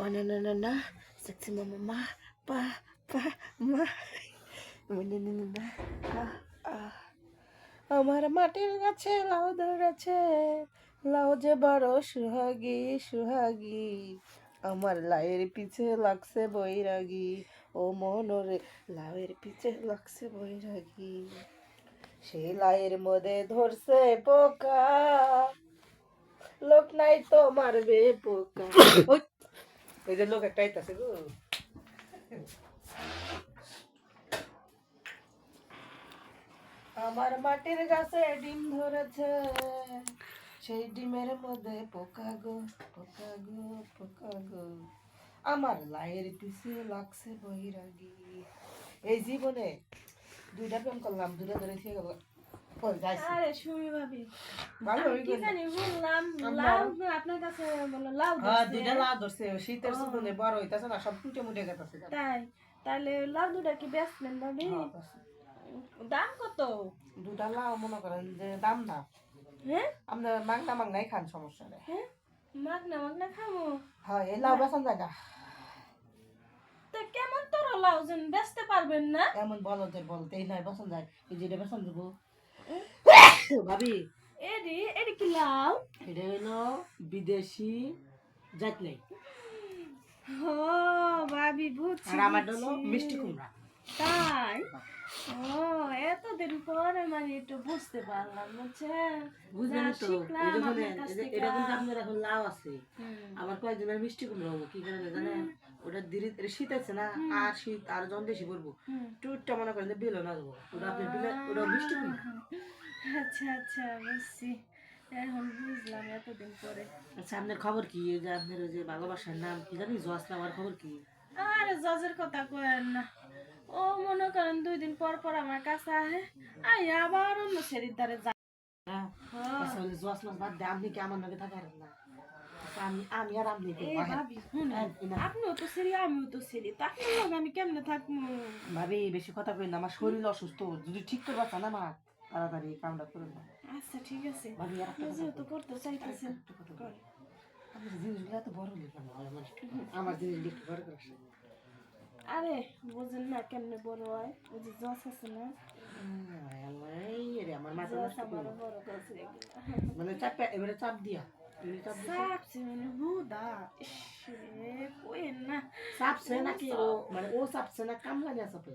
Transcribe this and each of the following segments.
Banana, sexy mama, ma, pa, pa, মা banana, আহ, আহ। আমার মাটির গাছে লাউ ধরেছে লাউ যে বড় সুহাগী সুহাগী। আমার লাউয়ের পিছে লাগছে বৈরাগী ও মনরে লাউয়ের পিছে লাগছে বৈরাগী। সেই লাউয়ের মধ্যে ধরছে পোকা লোক নাই তো মারবে পোকা। লোক গো। আমার মাটির গাছে ডিম ধরেছে, সেই ডিমের মধ্যে পোকা গো পোকা গো পোকা গো। আমার লাইয়ের পিছে লাগছে বৈরাগী এই জীবনে দুইটা প্রেম করলাম দুটা ধরে খেয়ে গেল। হয়ে লাউ লাউ হ্যাঁ ধরছে। দুইটা লাভ ধরছে শীতের সুন্দরে বড় হইতাছে না সব টুটে মুটে গেছে তাই তাহলে লাউ দুটা কি বেচলেন ভাবি? দাম কত? দুটা লাভ মনে করেন যে দাম না। হ্যাঁ? খান সমস্যা নেই। হ্যাঁ? মাগনা মাগনা খামো? হ্যাঁ এই লাউ কেমন তোর লাউ যেন বেচতে পারবেন না? এমন বলদের বলতে এই নয় বেসন যায় যেটা বেসন দেবো। ভাবি। এডি এডি কি লাউ? এটা হলো বিদেশি জাতলাই ও ভাবি বুঝছি আর আমার হলো মিষ্টি কুমড়া। তাই? ও এতদিন পরে মানে একটু বুঝতে পারলাম বুঝছেন? বুঝলেন তো। এটা কিন্তু আপনার এখন লাউ আছে কয়েকজনের মিষ্টি কুমড়া হব কি করে জানেন? ওটা ধীরে ধীরে শীত আছে না আর শীত আর যখন বেশি পড়ব। টুটটা মনে করেন যে বিলো না দেবো ওটা আপনার বিলে ওটা মিষ্টি কুমড়া। আচ্ছা আচ্ছা বুঝছি। এখন বুঝলাম এতদিন পরে। আচ্ছা আপনার খবর কি? যে আপনার ওই যে ভালোবাসার নাম কি জানি আমার খবর কি? আর জজের কথা কয়েন না। ও মনে করেন দুই দিন পর পর আমার কাছে আহে। আই আবার অন্য শরীর দ্বারে যা। আচ্ছা জোয়াস মাছ বাদ দিয়ে আপনি কি আমার নাকি থাকার না? আচ্ছা, আমি আমি আর আপনি। আপনিও তো আমিও তো সেরি তা আমি কেমনে থাকব? ভাবি বেশি কথা কই না আমার শরীর অসুস্থ যদি ঠিক করে বাঁচা না মা তাড়াতাড়ি কামটা করে না আচ্ছা ঠিক আছে। ভাবি আর কথা করতে চাইতেছেন জিনিসগুলো এত বড় আমার আমার জিনিসগুলো একটু বড় করে। আরে বুঝেন না কেমনে বড় হয়? ওই যে জস আছে না? আমার মাথা নষ্ট। মানে চাপ এবারে চাপ দিয়া। চাপ সাপসে মানে চাপছে নাকি ও মানে ও চাপছে না কামলা নিয়ে সাপসে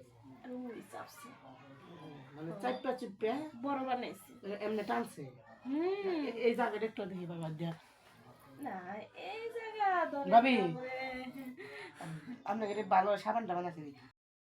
মানে চাপা চিপে বড় বানাইছে। এমনি টানছে। এই জায়গাটা একটু দেখি বাবা দিয়া না এই জায়গা ভাবি। এটা ভালো সাবানটা আছে দিই